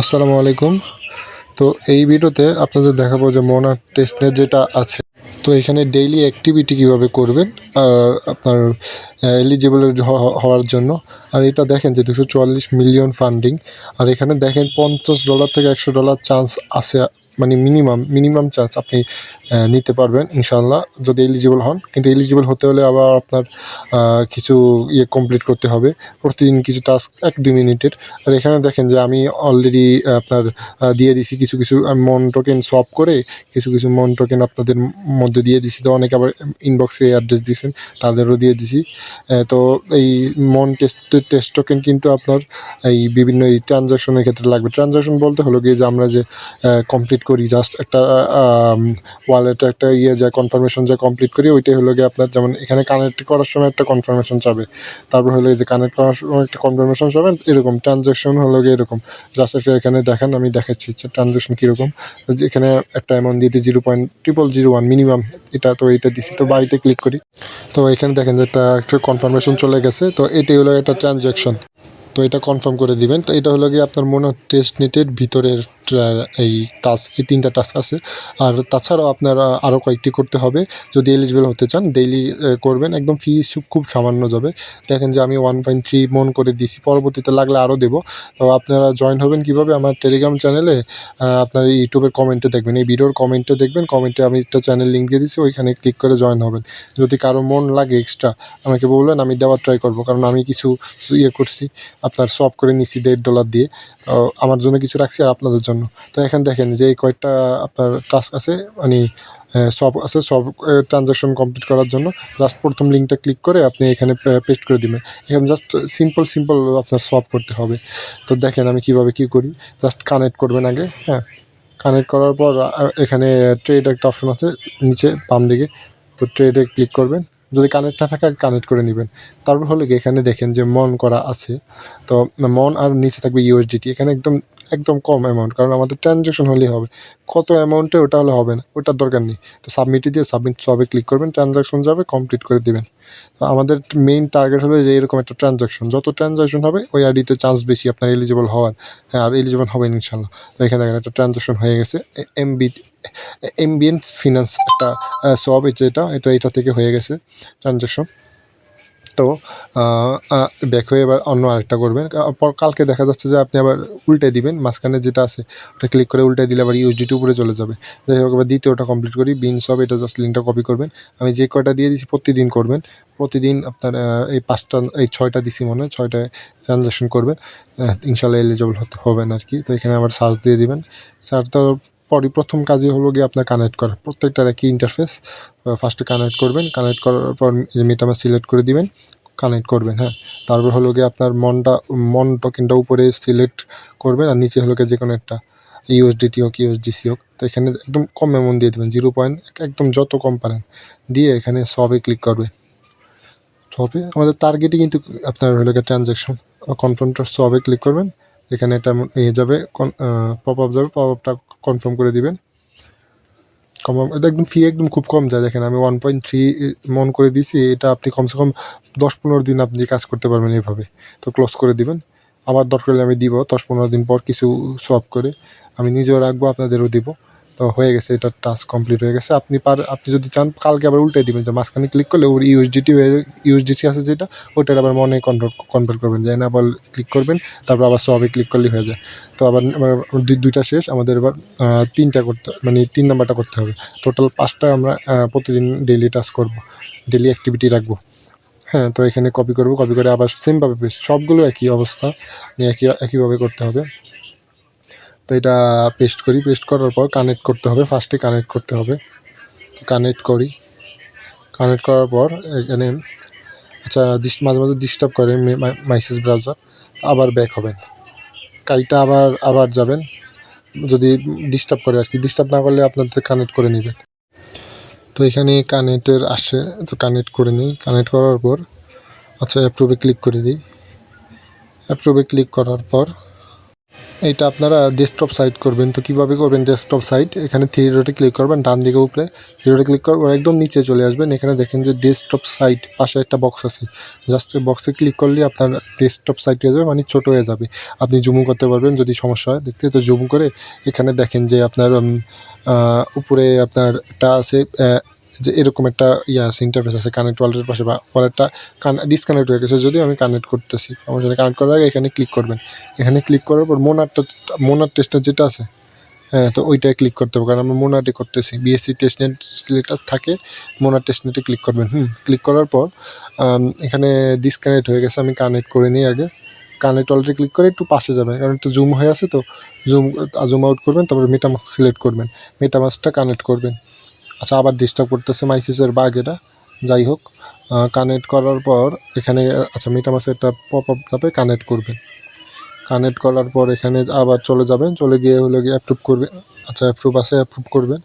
আসসালামু আলাইকুম। তো এই ভিডিওতে আপনাদের দেখাবো যে মোনার টেস্টের যেটা আছে। তো এখানে ডেইলি অ্যাক্টিভিটি কীভাবে করবেন আর আপনার এলিজিবল হওয়ার জন্য। আর এটা দেখেন যে দুশো মিলিয়ন ফান্ডিং আর এখানে দেখেন পঞ্চাশ ডলার থেকে একশো ডলার চান্স আছে মানে মিনিমাম মিনিমাম চান্স আপনি নিতে পারবেন ইনশাল্লাহ যদি এলিজিবল হন। কিন্তু এলিজিবল হতে হলে আবার আপনার কিছু ইয়ে কমপ্লিট করতে হবে। প্রতিদিন কিছু টাস্ক এক, দুই মিনিটের আর এখানে দেখেন যে আমি অলরেডি আপনার দিয়ে দিছি কিছু কিছু মন টোকেন সোয়াপ করে কিছু কিছু মন টোকেন আপনাদের মধ্যে দিয়ে দিছি। তো অনেকে আবার ইনবক্সে অ্যাড্রেস দিয়েছেন, তাদেরও দিয়ে দিছি। তো এই মন টেস্ট টেস্ট টোকেন কিন্তু আপনার এই বিভিন্ন এই ট্রানজাকশনের ক্ষেত্রে লাগবে। ট্রানজাকশন বলতে হলো গিয়ে যে আমরা যে কমপ্লিট করি জাস্ট একটা ওয়ালেটে একটা ইয়ে যা কনফার্মেশন যা কমপ্লিট করি, ওইটাই হলো গিয়ে আপনার যেমন এখানে কানেক্ট করার সময় একটা কনফার্মেশন চাবে। তারপর হলো যে কানেক্ট করার সময় একটা কনফার্মেশন চাবেন, এরকম। ট্রানজ্যাকশন হলো গিয়ে এরকম। জাস্ট একটা এখানে দেখেন, আমি দেখাচ্ছি ট্রানজাকশন কীরকম। এখানে একটা অ্যামাউন্ট দিতে zero point triple zero one minimum এটা তো এইটা দিছি, তো বাড়িতে ক্লিক করি। তো এখানে দেখেন যে একটা একটা কনফার্মেশন চলে গেছে, তো এটাই হলো একটা ট্রানজাকশন তো এটা কনফার্ম করে দিবেন। তো এটা হলো গিয়ে আপনার মনে টেস্ট নেটের ভিতরের এই টাস্ক এই তিনটা টাস্ক আছে। আর তাছাড়াও আপনার আরও কয়েকটি করতে হবে। যদি এলিজিবল হতে চান ডেইলি করবেন। একদম ফি খুব সামান্য যাবে। দেখেন যে আমি ওয়ান পয়েন্ট থ্রি মন করে দিছি পরবর্তীতে লাগলে আরও দেবো। তো আপনারা জয়েন হবেন কীভাবে? আমার টেলিগ্রাম চ্যানেলে আপনার ইউটিউবের কমেন্টে দেখবেন। এই ভিডিওর কমেন্টে দেখবেন। কমেন্টে আমি একটা চ্যানেল লিঙ্ক দিয়ে দিচ্ছি ওইখানে ক্লিক করে জয়েন হবেন। যদি কারও মন লাগে এক্সট্রা আমাকে বলবেন, আমি দেওয়ার ট্রাই করব। কারণ আমি কিছু ইয়ে করছি। আপনার সব করে নিছি দেড় ডলার দিয়ে। তো আমার জন্য কিছু রাখছি আর আপনাদের জন্য। তো এখন দেখেন যে এই কয়েকটা আপনার টাস্ক আছে মানে সব আছে সব ট্রানজাকশন কমপ্লিট করার জন্য। জাস্ট প্রথম লিঙ্কটা ক্লিক করে আপনি এখানে পেস্ট করে দিবেন। এখানে জাস্ট সিম্পল সিম্পল আপনার সলভ করতে হবে। তো দেখেন আমি কীভাবে কি করি। জাস্ট কানেক্ট করবেন আগে হ্যাঁ। কানেক্ট করার পর এখানে ট্রেড একটা অপশন আছে, নিচে বাম দিকে তো ট্রেডে ক্লিক করবেন। যদি কানেক্ট না থাকে কানেক্ট করে নেবেন। তারপর হলো এখানে দেখেন যে মন করা আছে। তো মন আর নিচে থাকবে ইউএসডিটি এখানে একদম একদম কম অ্যামাউন্ট কারণ আমাদের ট্রানজ্যাকশন হলেই হবে। কত অ্যামাউন্টে ওটা হলে হবে না, ওটার দরকার নেই। তো সাবমিটে দিয়ে সাবমিট সবে ক্লিক করবেন ট্রানজ্যাকশন যাবে কমপ্লিট করে দেবেন। তো আমাদের মেইন টার্গেট হলো যে এরকম একটা ট্রানজ্যাকশন যত ট্রানজ্যাকশন হবে, ওই আইডিতে চান্স বেশি আপনার এলিজিবল হওয়ার। হ্যাঁ আর এলিজিবল হবেন ইনশাল্লাহ। তো এখানে দেখেন একটা ট্রানজ্যাকশন হয়ে গেছে। এমবি এমবিএন্স ফিনান্স একটা সব যেটা এটা এটা থেকে হয়ে গেছে ট্রানজ্যাকশন তো ব্যাক হয়ে এবার অন্য আরেকটা করবেন। পর কালকে দেখা যাচ্ছে যে আপনি আবার উল্টে দিবেন, মাঝখানে যেটা আছে, ওটা ক্লিক করে উল্টে দিলে আবার ইউএসডিটি উপরে চলে যাবে। যাই হোক, এবার দ্বিতীয়টা কমপ্লিট করি বিন সব এটা জাস্ট লিঙ্কটা কপি করবেন। আমি যে কয়টা দিয়ে দিছি প্রতিদিন করবেন। প্রতিদিন আপনার এই পাঁচটা, এই ছয়টা দিছি মনে হয় ছয়টায় ট্রানজ্যাকশন করবেন। ইনশাল্লাহ এলিজিবল হবেন আর কি। তো এখানে আবার সার্চ দিয়ে দিবেন। সার্চ দেওয়ার পরই প্রথম কাজই হলো গিয়ে আপনার কানেক্ট করা। প্রত্যেকটার একই ইন্টারফেস ফার্স্টে কানেক্ট করবেন কানেক্ট করার পর মিটামার সিলেক্ট করে দিবেন কানেক্ট করবেন হ্যাঁ। তারপর হলো গিয়ে আপনার মনটা, মন টোকেনটা উপরে সিলেক্ট করবেন আর নিচে হলো গিয়ে যে কোনো একটা ইউএসডিটি হোক ইউএসডিসি হোক, তো এখানে একদম কম অ্যামাউন্ট দিয়ে দেবেন জিরো পয়েন্ট একদম যত কম পারেন, দিয়ে এখানে সবে ক্লিক করবে সবে আমাদের টার্গেটই কিন্তু আপনার হলো গিয়ে ট্রানজ্যাকশন কনফার্মটা সবে ক্লিক করবেন, এখানে একটা ইয়ে যাবে পপ আপ যাবে পপ আপটা কনফার্ম করে দিবেন। কম এটা একদম ফি একদম খুব কম যায়। দেখেন, আমি ওয়ান পয়েন্ট থ্রি মন করে দিয়েছি, এটা আপনি কমসে কম দশ পনেরো দিন আপনি কাজ করতে পারবেন এভাবে। তো ক্লোজ করে দিবেন। আবার দরকার হলে আমি দিব, দশ পনেরো দিন পর কিছু সলভ করে। আমি নিজেও রাখব, আপনাদেরও দিব। তো হয়ে গেছে, এটা টাস্ক কমপ্লিট হয়ে গেছে। আপনি পার, আপনি যদি চান, কালকে আবার উল্টে দিবেন যে মাঝখানে ক্লিক করলে ওর ইউএসডিটি হয়ে আছে যেটা, ওটার আবার মনে কনভার্ট কনভার্ট করবেন। যে না আবার ক্লিক করবেন, তারপর আবার সবে ক্লিক করলেই হয়ে যায়। তো আবার দুইটা শেষ, আমাদের এবার তিনটা করতে মানে তিন নাম্বারটা করতে হবে। টোটাল পাঁচটা আমরা প্রতিদিন ডেইলি টাস্ক করব ডেইলি অ্যাক্টিভিটি রাখব। হ্যাঁ তো এখানে কপি করব কপি করে আবার সেমভাবে সবগুলো একই অবস্থা, একই, একইভাবে করতে হবে। তো এটা পেস্ট করি পেস্ট করার পর কানেক্ট করতে হবে ফার্স্টে কানেক্ট করতে হবে। কানেক্ট করি। কানেক্ট করার পর এখানে আচ্ছা মাঝে মাঝে ডিস্টার্ব করে মাইসেস ব্রাউজার আবার ব্যাক হবেন। কাইটা আবার আবার যাবেন। যদি ডিস্টার্ব করে আর কি ডিস্টার্ব না করলে আপনাদের কানেক্ট করে নেবেন। তো এখানে কানেক্টের আসে, তো কানেক্ট করে নিই। কানেক্ট করার পর আচ্ছা অ্যাপ্রুভে ক্লিক করে দিই। অ্যাপ্রুভে ক্লিক করার পর এইটা আপনারা ডেস্কটপ সাইট করবেন। তো কীভাবে করবেন ডেস্কটপ সাইট এখানে থ্রি ডটে ক্লিক করবেন, ডান দিকে উপরে থ্রি ডটে ক্লিক করবেন একদম নিচে চলে আসবেন। এখানে দেখেন যে ডেস্কটপ সাইট পাশে একটা বক্স আছে। জাস্ট বক্সে ক্লিক করলে আপনার ডেস্কটপ সাইট হয়ে যাবে মানে ছোটো হয়ে যাবে। আপনি জুমও করতে পারবেন যদি সমস্যা হয়। দেখতে তো জুম করে এখানে দেখেন যে আপনার উপরে আপনার একটা আছে যে এরকম একটা ইয়ে আছে ইন্টারফেস আছে কানেক্ট ওয়ালেটের পাশে বা ওয়ালেটটা কান ডিসকানেক্ট হয়ে গেছে, যদিও আমি কানেক্ট করতেছি। আমার সাথে কানেক্ট করার আগে এখানে ক্লিক করবেন। এখানে ক্লিক করার পর মোনারটা মোনার টেস্টার যেটা আছে হ্যাঁ তো ওইটাই ক্লিক করতে হবে। কারণ আমরা মোনাটে করতেছি। বিএসসি টেস্টনেট সিলেক্টার থাকে মোনার টেস্টনেটে ক্লিক করবেন। হুম ক্লিক করার পর এখানে ডিসকানেক্ট হয়ে গেছে, আমি কানেক্ট করে নিই আগে। কানেক্ট অলরেডি ক্লিক করে একটু পাশে যাবেন। কারণ একটু জুম হয়ে আছে তো জুম জুম আউট করবেন, তারপরে মেটামাস সিলেক্ট করবেন। মেটামাসটা কানেক্ট করবেন। আচ্ছা আবার ডিস্টার্ব করতেছে মাইসিসের বাগ এটা। যাই হোক কানেক্ট করার পর এখানে আচ্ছা মেটামাসে একটা পপ আপ যাবে কানেক্ট করবেন। কানেক্ট করার পর এখানে আবার চলে যাবেন, চলে গিয়ে হলো গিয়ে অ্যাপ্রুভ করবে আচ্ছা অ্যাপ্রুভ আছে অ্যাপ্রুভ করবেন।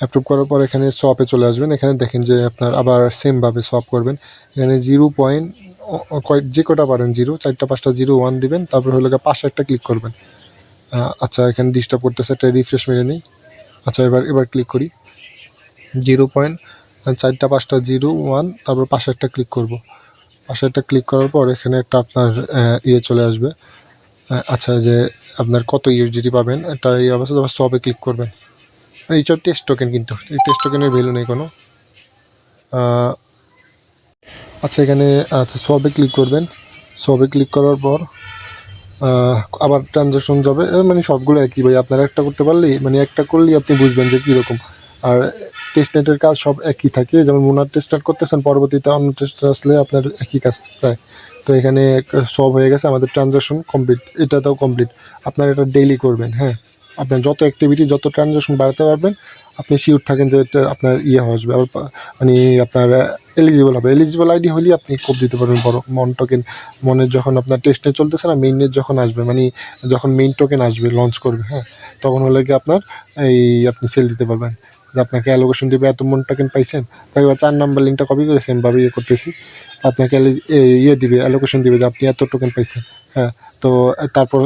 অ্যাপ্রুভ করার পর এখানে শপে চলে আসবেন। এখানে দেখেন যে আপনার আবার সেমভাবে শপ করবেন। এখানে জিরো পয়েন্ট যে কটা পারেন জিরো চারটা, পাঁচটা জিরো ওয়ান দিবেন, তারপর হলো গিয়ে পাশে একটা ক্লিক করবেন। আচ্ছা এখানে ডিস্টার্ব করতেছে, একটা রিফ্রেশ মেরে নিই। আচ্ছা এবার এবার ক্লিক করি। জিরো পয়েন্ট চারটা, পাঁচটা, জিরো ওয়ান তারপর পাশে একটা ক্লিক করব। পাশে একটা ক্লিক করার পর এখানে একটা আপনার ইয়ে চলে আসবে। আচ্ছা যে আপনার কত ইউজিডি পাবেন একটা এই অবস্থা, তারপর সবে ক্লিক করবেন। এইসব টেস্ট টোকেন কিন্তু, এই টেস্ট টোকেনের ভ্যালু নেই কোনো। আচ্ছা এখানে আচ্ছা সবে ক্লিক করবেন। সবে ক্লিক করার পর আবার ট্রানজাকশন যাবে। মানে সবগুলো একই ভাই। আপনারা একটা করতে পারলেই মানে একটা করলেই আপনি বুঝবেন যে কীরকম। আর টেস্ট নেটের কাজ সব একই থাকে। যেমন মোনার টেস্টার করতেছেন, পরবর্তীতে অন্য টেস্টার আসলে আপনার একই কাজ প্রায়। তো এখানে সব হয়ে গেছে আমাদের ট্রানজাকশন কমপ্লিট এটাতেও কমপ্লিট আপনারা এটা ডেইলি করবেন হ্যাঁ। আপনার যত অ্যাক্টিভিটি যত ট্রানজাকশন বাড়াতে পারবেন আপনি শিওর থাকেন যে এটা আপনার ইয়ে আসবে। মানে আপনার এলিজিবল হবে। এলিজিবল আইডি হলে আপনি কোপ দিতে পারবেন। বড় মন টোকেন মনের যখন আপনার টেস্টে চলতেছে না মেইনের যখন আসবে মানে যখন মেইন টোকেন আসবে লঞ্চ করবে হ্যাঁ তখন হলে কি আপনার এই আপনি সেল দিতে পারবেন। যে আপনাকে অ্যালোকেশন দেবে, এত মন টোকেন পাইছেন, তাই এবার চার নাম্বার লিঙ্কটা কপি করে সেমভাবে ইয়ে করতেছি। আপনাকে ইয়ে দিবে অ্যালোকেশন দিবে যে আপনি এত টোকেন পাইছেন হ্যাঁ তো তারপর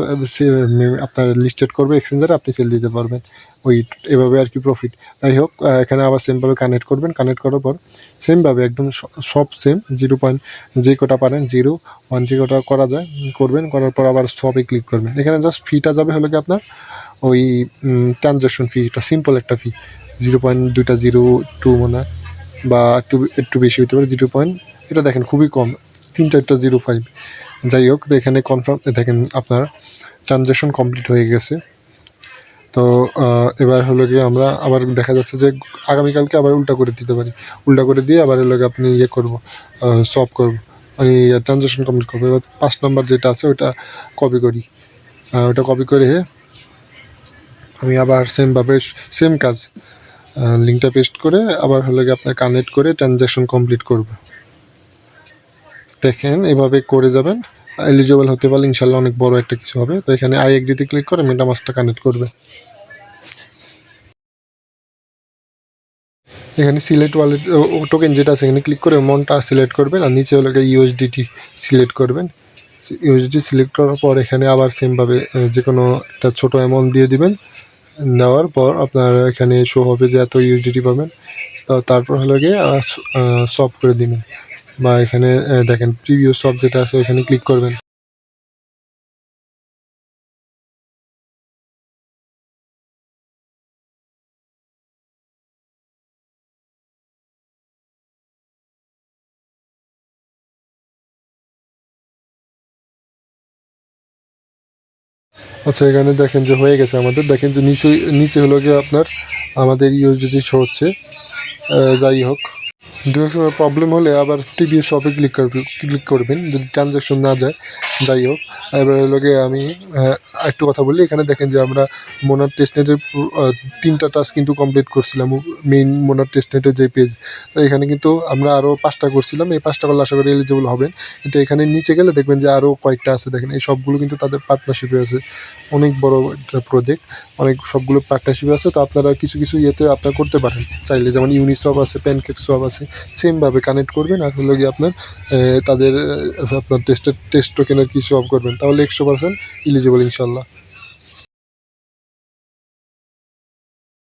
আপনার লিস্টেড করবে এক্সচেঞ্জারে আপনি সেল দিতে পারবেন। ওই, এভাবে আর কি প্রফিট যাই হোক এখানে আবার সেমভাবে কানেক্ট করবেন। কানেক্ট করার পর সেমভাবে একদম সব সেম জিরো পয়েন্ট যে কটা পারেন জিরো ওয়ান যে কটা করা যায়, করবেন। করার পর আবার সবে ক্লিক করবেন। এখানে জাস্ট ফিটা যাবে হলো কি আপনার? ওই ট্রানজ্যাকশন ফি এটা সিম্পল একটা ফি জিরো পয়েন্ট দুইটা জিরো টু মনে বা একটু একটু বেশি হতে পারে জিরো পয়েন্ট এটা দেখেন খুবই কম। তিন চারটা জিরো ফাইভ যাই হোক, এখানে কনফার্ম দেখেন আপনার ট্রানজ্যাকশন কমপ্লিট হয়ে গেছে। তো এবার হলো গিয়ে আমরা আবার দেখা যাচ্ছে যে আগামীকালকে আবার উল্টা করে দিতে পারি। উল্টা করে দিয়ে আবার হলো আপনি ইয়ে করব সব করব। মানে ট্রানজ্যাকশন কমপ্লিট করব। এবার পাঁচ নম্বর যেটা আছে ওটা কপি করি। ওটা কপি করে আমি আবার সেমভাবে সেম কাজ লিঙ্কটা পেস্ট করে আবার হলো গিয়ে আপনার কানেক্ট করে ট্রানজ্যাকশন কমপ্লিট করব। দেখেন এভাবে করে যাবেন। এলিজিবল হতে পারলে ইনশাল্লাহ অনেক বড় একটা কিছু হবে। তো এখানে আই এগ্রিতে ক্লিক করে মেটামাসটা কানেক্ট করবে। এখানে সিলেক্ট ওয়ালেট টোকেন যেটা আছে, এখানে ক্লিক করে মনটা সিলেক্ট করবেন আর নিচে হলো ইউএসডিটি সিলেক্ট করবেন। ইউএসডি সিলেক্ট করার পর এখানে আবার সেমভাবে যে কোনো একটা ছোটো অ্যামাউন্ট দিয়ে দিবেন। নেওয়ার পর আপনার এখানে শো হবে যে এত ইউএসডিটি পাবেন। তারপর হলো গিয়ে সব করে দিবেন। বা এখানে দেখেন প্রিভিউ সব যেটা আছে ওখানে ক্লিক করবেন। আচ্ছা এখানে দেখেন যে হয়ে গেছে আমাদের। দেখেন যে নিচে নিচে হলো গিয়ে আপনার আমাদের ইউজ শো হচ্ছে। যাই হোক। দু এক সময় প্রবলেম হলে আবার টিভি শপে ক্লিক ক্লিক করবেন। যদি ট্রানজ্যাকশন না যায়, যাই হোক। এবার গিয়ে আমি একটু কথা বলি। এখানে দেখেন যে আমরা মোনার টেস্টনেটের তিনটা টাস্ক কিন্তু কমপ্লিট করছিলাম। মেইন মোনার টেস্টনেটের যে পেজ তো এখানে কিন্তু আমরা আরও পাঁচটা করছিলাম। এই পাঁচটা করলে আশা করি এলিজিবল হবেন। কিন্তু এখানে নিচে গেলে দেখবেন যে আরও কয়েকটা আছে। দেখেন, এই সবগুলো কিন্তু তাদের পার্টনারশিপে আছে। অনেক বড় একটা প্রজেক্ট অনেক, সবগুলো পার্টনারশিপে আছে। তো আপনারা কিছু কিছু ইয়েতে আপনারা করতে পারেন। চাইলে যেমন ইউনিসপ আছে প্যানকেক সব আছে। সেমভাবে কানেক্ট করবেন আর হলো গিয়ে আপনার তাদের আপনার টেস্টের টেস্ট টোকেনের কিছু অফ করবেন, তাহলে একশো পার্সেন্ট ইলিজিবল ইনশাল্লাহ।